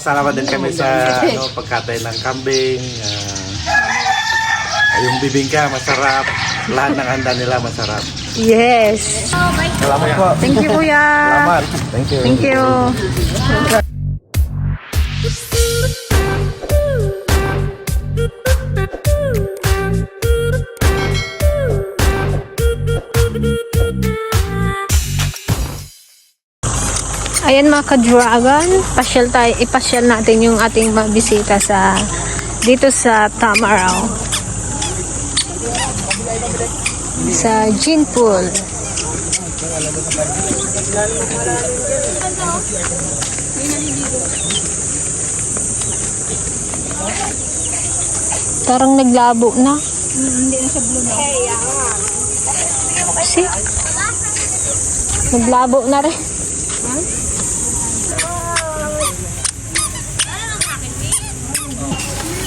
Salamat din kami sa ano, pagkatay ng kambing. ah, yung bibingka, masarap. Lahat ng handa nila, masarap. Yes. Salamat po. Thank you, kuya. Salamat. Thank you. Thank you. Ayan mga ka-dragon, pasyal tayo, ipasyal natin yung ating mabisita sa dito sa Tamaraw. Sa Gin Pool. Parang naglabo na. Hindi na siya blue Kasi, naglabo na rin.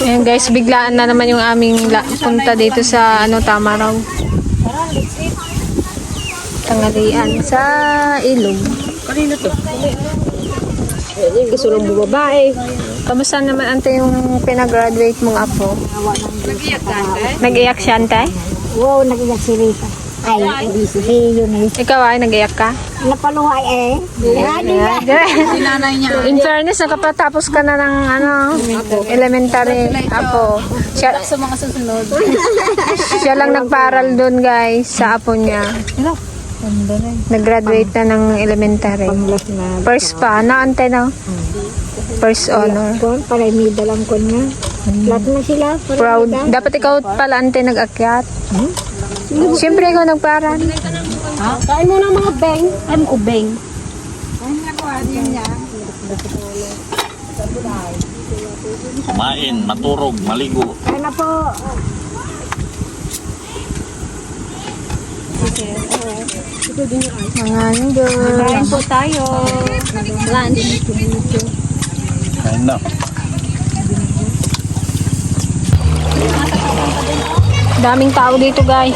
Ayan guys, biglaan na naman yung aming la- punta dito sa ano Tamaraw. Tangalian sa ilog. Kanino to? Gusto lang bumabae. Kamusta naman ante yung pinagraduate mong apo? Nag-iyak siya ante? Wow, nagiyak si Rita. Ay, si yun eh. Ikaw ay nag-iyak ka? Napaluhay eh. Yan niya. In fairness, nakapatapos ka na ng ano, elementary apo. Siya, Sa mga susunod. siya lang nagparal doon guys, sa apo niya. Nag-graduate na ng elementary. Na. First pa, na ante no? First honor. Para may dalang kon nga. Lahat na sila. Proud. Dapat ikaw pala ante nag-akyat. Siyempre ikaw nagparal. Ha? Kain mo ng mga beng. Ay, mo beng. Kumain, maturog, maligo. Kain na po. Mga noodles. Kain po tayo. Lunch. Ayun na. Daming tao dito guys.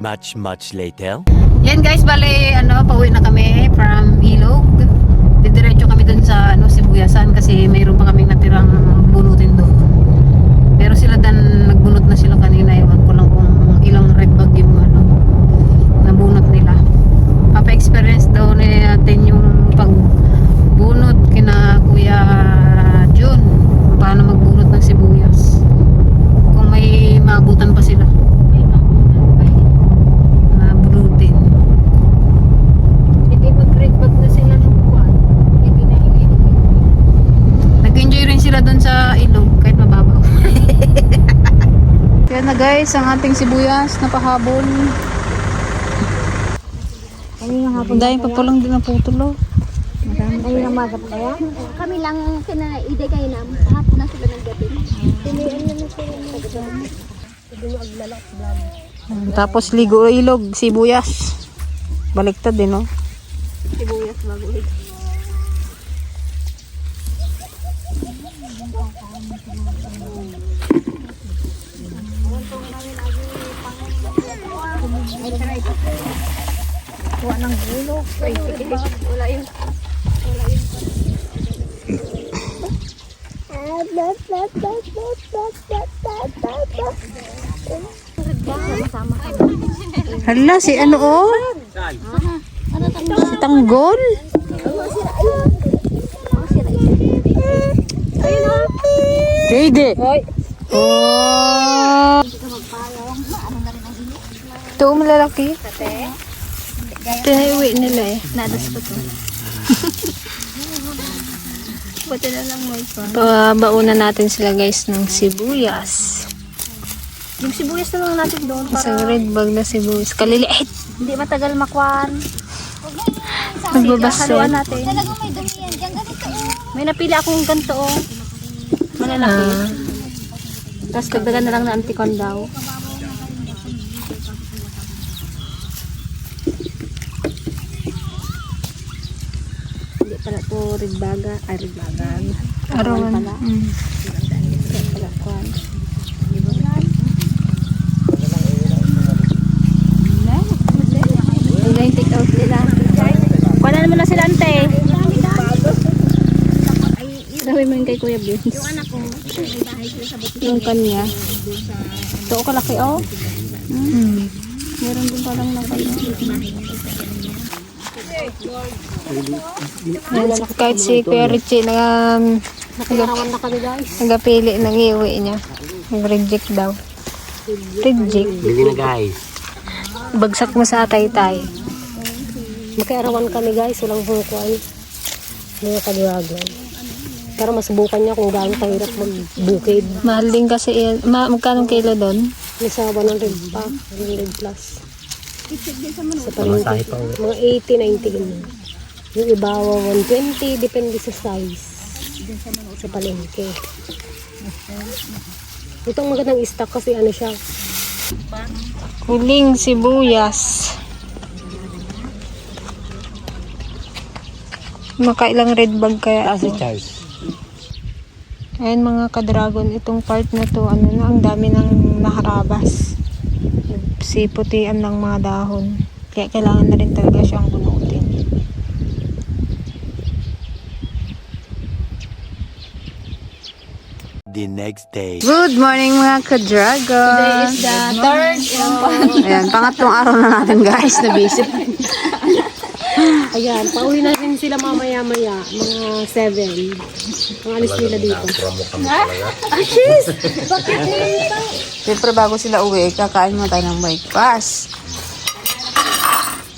Much, much, later. Yan guys, bale, ano, pauwi na kami from Ilog. Didiretso kami dun sa ano, Sibuyasan kasi mayroon pa kaming natirang bunutin doon. Pero sila dan nagbunot na sila kanina. Ewan ko lang kung ilang red bag yung ano, nabunot nila. Papa-experience daw natin yung pagbunot kina Kuya Jun. Paano magbunot ng sibuyas. Kung may maabutan pa sila. Na bunutin. Hindi mag-red bag na sila ng buwan. Hindi na hindi. Nag-enjoy rin ilog kahit mababaw. Yan na guys, ang ating sibuyas na pahabol. Ang daming papulang din na putulo. Kanina magat na yan. Kami lang kina-ide kayo na hapon na sila ng gabi. Tinian na sila. Tapos ligo ilog, sibuyas. Baliktad din, no? Sibuyas bago ulit. Wala yun. Sama-sama ka. Hala, si ano oh? Si Tanggol? Hindi. Oh. Ito, malalaki. Pinaiwi nila eh. Nadas ko to. Buti na lang mo ito. Pabaunan natin sila guys ng sibuyas. Yung sibuyas na lang natin doon Isang para red bag na sibuyas. Kaliliit. hindi matagal makwan. Nagbabasel. Haluan natin. Talagang may dumi yan. Diyan ganito. May napili akong ganito oh. Malalaki. Ah. Tapos dagdagan na lang na antikon daw. Pala to red baga. Ay, red baga. Arawan. pala. Mm. Take out nila. Kuha na naman na sila ante. Sabi mo yung kay Kuya Vince. Yung anak ko, yung kanya. Ito o kalaki oh. Mm. Meron din palang na kayo. Yan, kahit si Kuya Richie nag, Nakilarawan na kami guys. nagapili ng iuwi niya. Nag-reject daw. Reject. Bili na guys. Bagsak mo sa taytay. Magkaarawan kami guys, walang hungkuan. Hindi na kaliwagan. Para masubukan niya kung gaano kahirap magbukid. Mahal din kasi yan. Ma magkano kilo doon? May sa 100 pa, 100 plus. Sa palengke, mga 80, 90 ganyan. Yung iba, 120, depende sa size. Sa palengke. Itong magandang stock kasi ano siya, Huling sibuyas. Makailang red bag kaya ito. Charles. Ayan mga ka-dragon, itong part na to, ano na, ang dami ng naharabas. Siputian ng mga dahon. Kaya kailangan na rin talaga siyang bunutin. The next day. Good morning mga ka-dragon! Today is the third Ayan, pangatlong araw na natin guys na busy. Ayan, pauwi na rin sila mamaya-maya, mga 7. Ang alis nila dito. Siyempre bago sila uwi, kakain mo tayo ng breakfast.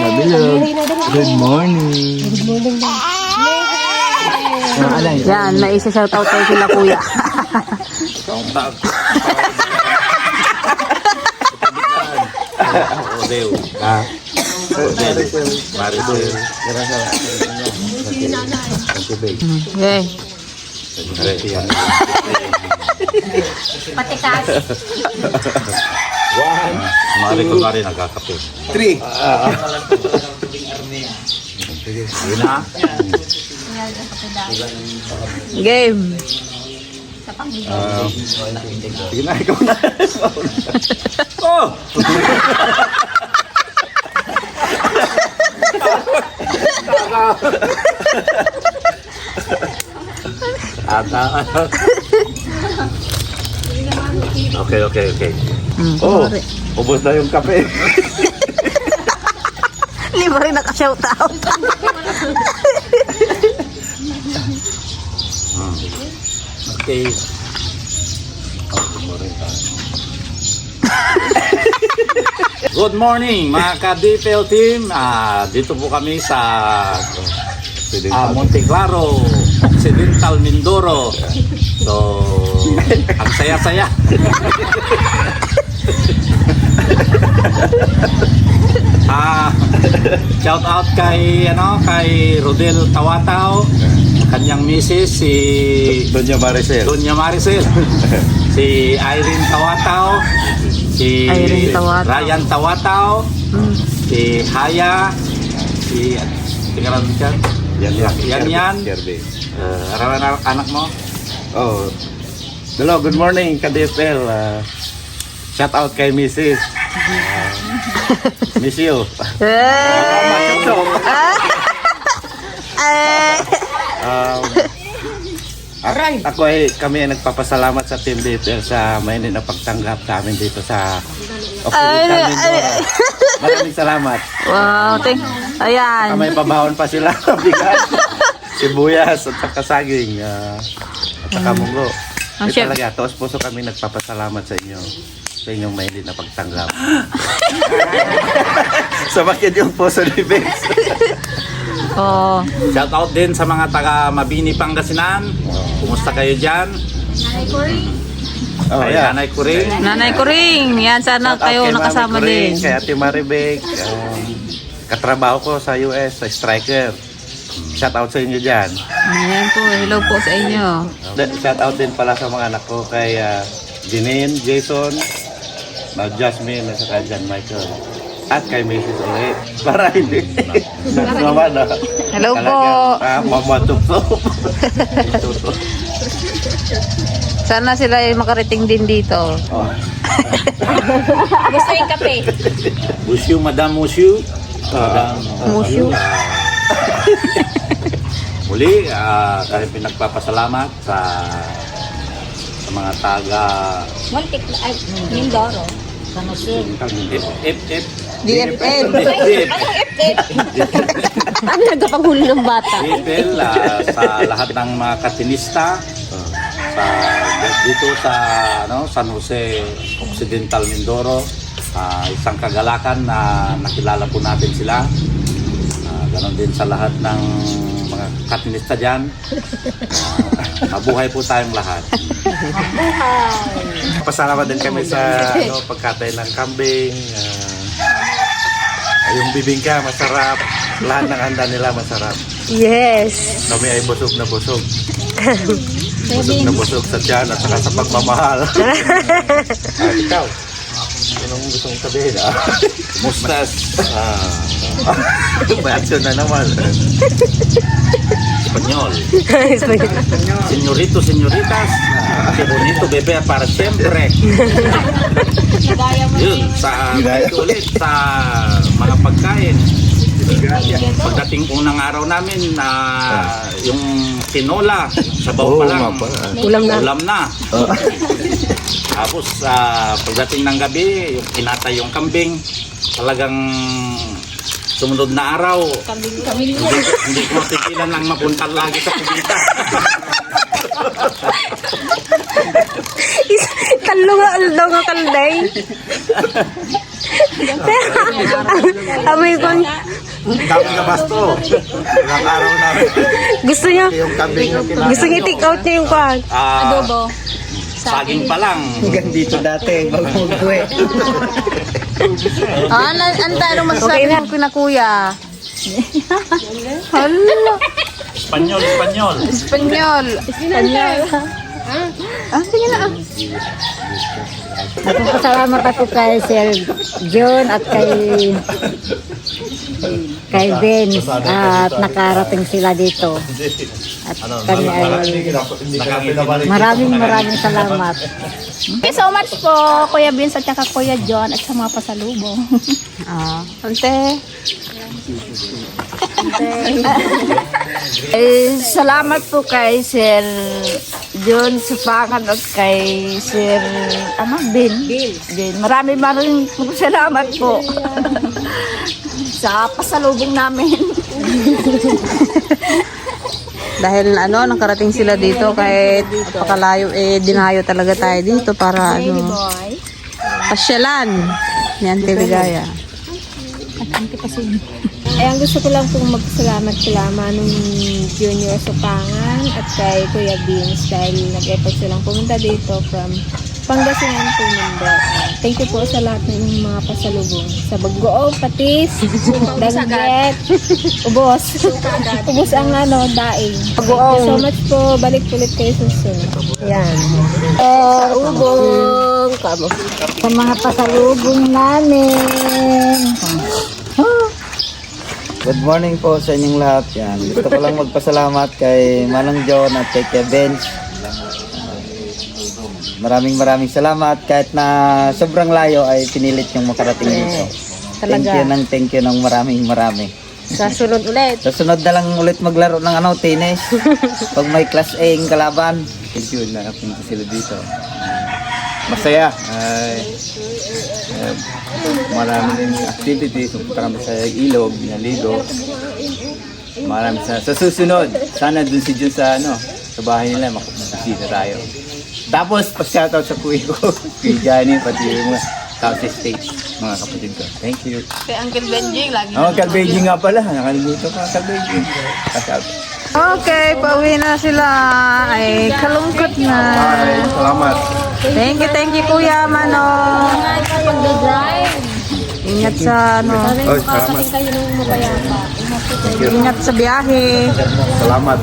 Good morning. Yan, may isa shout out tayo sila kuya. Odeo. Ah. Odeo. Maricel. Okay. Patikas. One. Mari ko nga rin nagkakape. Three. Yun na. Game. Ah, Sige na, ikaw na. oh! Ata. okay, okay, okay. Oh, ubos na yung kape. Hindi mo rin naka-shout out. Okay. Good morning mga ka-DPL team. Ah, dito po kami sa ah, Monte Claro, Occidental Mindoro. So, ang saya-saya. ah, shout out kay ano kay Rodel Tawataw, kanyang misis si Doña Maricel. Doña Maricel, si Irene Tawataw, si Irene Tawataw. Ryan Tawataw, Mm. si Haya, si mo siya. Yan yan. Yan yan. Uh, na anak mo. Oh. Hello, good morning, Kadipel. Uh, shout out kay Mrs. Uh, miss you. Um, Aray! Ako ay kami ay nagpapasalamat sa Team Detail sa mainit na pagtanggap sa amin dito sa Occidental Mindoro. Maraming salamat. Wow, thank. Ayan. May pabahon pa sila. Bigat. Sibuyas at saka saging. ah, at saka munggo. Ang Ay, chef. talaga, taos puso kami nagpapasalamat sa inyo. Sa inyong mainit na pagtanggap. Sumakit yung puso ni Bex. Oh. Shout out din sa mga taga Mabini, Pangasinan. Kumusta kayo dyan? Oh, Kay yeah. Nanay Kuring. Nanay ko ring. Yan, sana Shout out kayo kay Mami nakasama din. Kay Ate Maribek. Um, katrabaho ko sa US, sa Striker. Shout out sa inyo dyan. Ayan po, hello po sa inyo. Shout out din pala sa mga anak ko kay uh, Janine, Jason, na Jasmine, at saka John Michael. At kay Mrs. ulit. Para hindi. Naman na. Hello po. Ah, mamatup-tup. Sana sila ay makarating din dito. oh. Gusto yung kape. Musyu, Madam Musyu. Madam Musyu. ah, muli, ah, kami pinagpapasalamat sa sa mga taga Muntik na, ay, Mindoro. San Jose. F, F, F, DFL. Ano nagkapanghuli ng bata? DFL ah, sa lahat ng mga katinista sa dito sa ano San Jose Occidental Mindoro ah, isang kagalakan na nakilala po natin sila Ah, ganon din sa lahat ng mga katinista diyan mabuhay po tayong lahat Pasalamat din kami sa ano, pagkatay ng kambing. ah, yung bibingka, masarap. Lahat ng handa nila masarap. Yes. Kami ay busog na busog. busog na busog sa tiyan at saka sa pagmamahal. ah, ikaw, anong gusto mong sabihin? Ah? mustas ah, Action na naman. Espanyol. Senyorito, senyoritas. Que bonito bebe para siempre. Yun, sa ulit sa mga pagkain. Pagdating unang araw namin na yung tinola sa Oo pa. Lang. Ulam na. ulam na. Tapos ah, pagdating ng gabi, yung kinatay yung kambing, talagang sumunod na araw, hindi, hindi ko mapigilan lang mapunta lagi sa kubita. Talo nga, aldo nga kalday. Amoy ko, Kami na basto. Ilang araw namin. gusto niya, Yung kambing yung gusto niya take out niya yung kwan. Ah, saging pa lang. dito dati, magmugwe. Ah, ano, ano tayo masasabi Okay na. mo kina kuya? Hala, Espanyol, Espanyol. Espanyol. Espanyol. Ah, sige na. ah. Nagpapasalamat ako kay Sir John at kay kay Vince at nakarating sila dito. At kami ay maraming maraming salamat. Thank you so much po, Kuya Vince at saka Kuya John at sa mga pasalubong. Ah, ante. eh, salamat po kay Sir John Supangan at kay Sir ano, Bin. Bin. Marami maraming salamat po sa pasalubong namin. Dahil ano, nakarating sila dito kahit napakalayo eh dinayo talaga tayo dito para ano, pasyalan ni Auntie Ligaya. Ay, ang gusto ko lang pong magpasalamat sila Manong Junior Supangan at kay Kuya Beans dahil nag-effort silang pumunta dito from Pangasinan po Mindoro. Thank you po sa lahat ng inyong mga pasalubong. Sa bagoong, patis, dagget, ubos. ubos ang ano, daing. Thank you so much po. Balik ulit kayo sa susunod. Yan. Oh, ubong. Sa mga pasalubong namin. Good morning po sa inyong lahat. Yan. Gusto ko lang magpasalamat kay Manang John at kay Benz. Maraming maraming salamat kahit na sobrang layo ay pinilit yung makarating dito. Thank you ng thank you ng maraming marami. Sa sunod ulit. Sa sunod na lang ulit maglaro ng ano, tennis. Pag may class A yung kalaban. Thank you na punta sila dito. Masaya. Ay, eh, marami din activities. Pupunta kami sa ilog, naligo. Marami sa, sa susunod. Sana dun si Jun sa ano, sa bahay nila, makapagpapasita tayo. Tapos, pa-shoutout sa kuya ko, kay Johnny, pati yung mga South States, mga kapatid ko. Thank you. Kay Uncle Benjing, lagi Oh, Calbeji nga pala. Nakalimutan ko, Calbeji. Pa-shoutout. Okay, pauwi na sila. Ay, kalungkot na. Salamat. Thank you, thank you, Kuya Manong. Ingat sa ano, Oh, salamat. ingat sa biyahe. Salamat.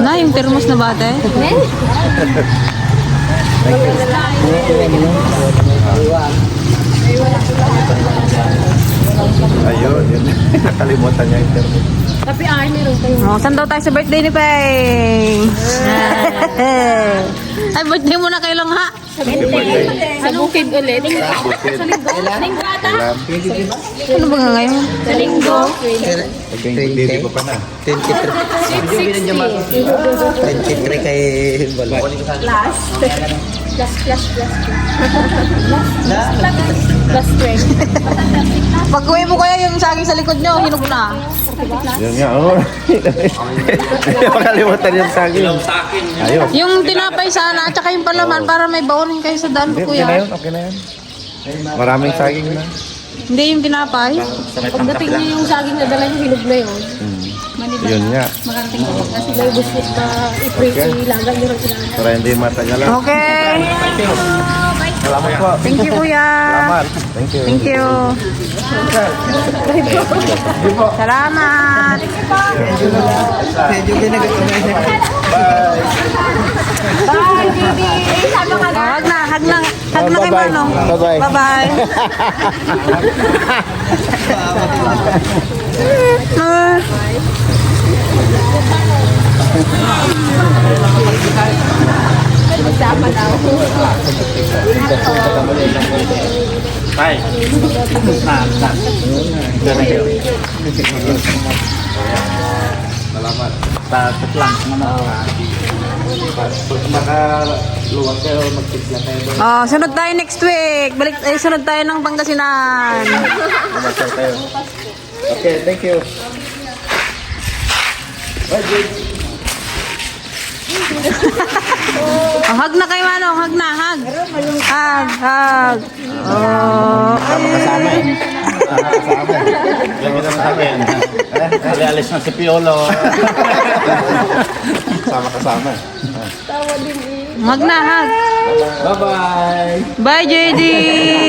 Na, yung termos na bate. Ayun, yun. Nakalimutan niya yung termo. Happy Army rin kayo. Oh, saan daw tayo sa birthday ni Peng? Ay, birthday mo na kayo lang ha? Sa bukid ulit. Ano ba nga ngayon? Sa linggo. Hindi pa pa na. 23 kay Balo. Plus, plus, plus. Plus 20. Pag uwi mo kaya yung saging sa likod nyo, hinog na. Yun nga, oo. Hindi makalimutan yung saging. Ayos. Yung tinapay sana, at saka yung palaman, para may baonin kayo sa daan ko, Okay na kuya. yun, okay na yun. Maraming saging na. Hindi yung tinapay. Pagdating niyo yung saging na dala niyo, hinog na yun. Yun nga. Kasi may buslit na i-pray ilagan niyo rin ilagan. Para hindi matagalan. Okay. Salamat po. Thank you, kuya. Salamat. Thank you. Thank you. Salamat. Medyo pinag-umain Oh, hag na, hag na, hag na kay bye-bye. Manong. Bye-bye. Bye-bye. Tay. Na, na. Salamat. Tapos lang naman. Oh, sunod tayo next week. Balik, ay, sunod tayo ng Pangasinan. Okay, thank you. Oh, hug na kay Manong, hug na, hug. Hug, hug. Oh, Kasama eh. Kasama. Lagi naman sa akin. Alialis na si Piolo. Kasama kasama. hug na, hug. Bye-bye. Bye, JD.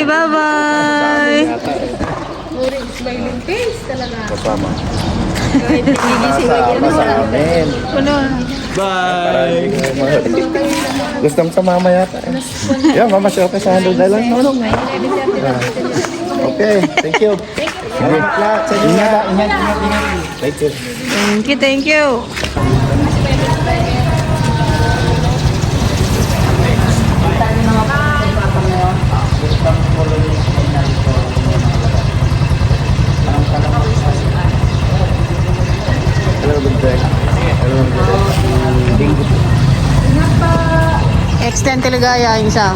Bye-bye. Kasama. Kasama sa amin. Bye. Gusto mo sa mama yata. eh. Mama siya okay sa handle na lang. No, no. Okay, thank you. Sige. Ingat, ingat, ingat. Thank you. Thank you, thank you. Good day. Extend Teligaya, yung isa.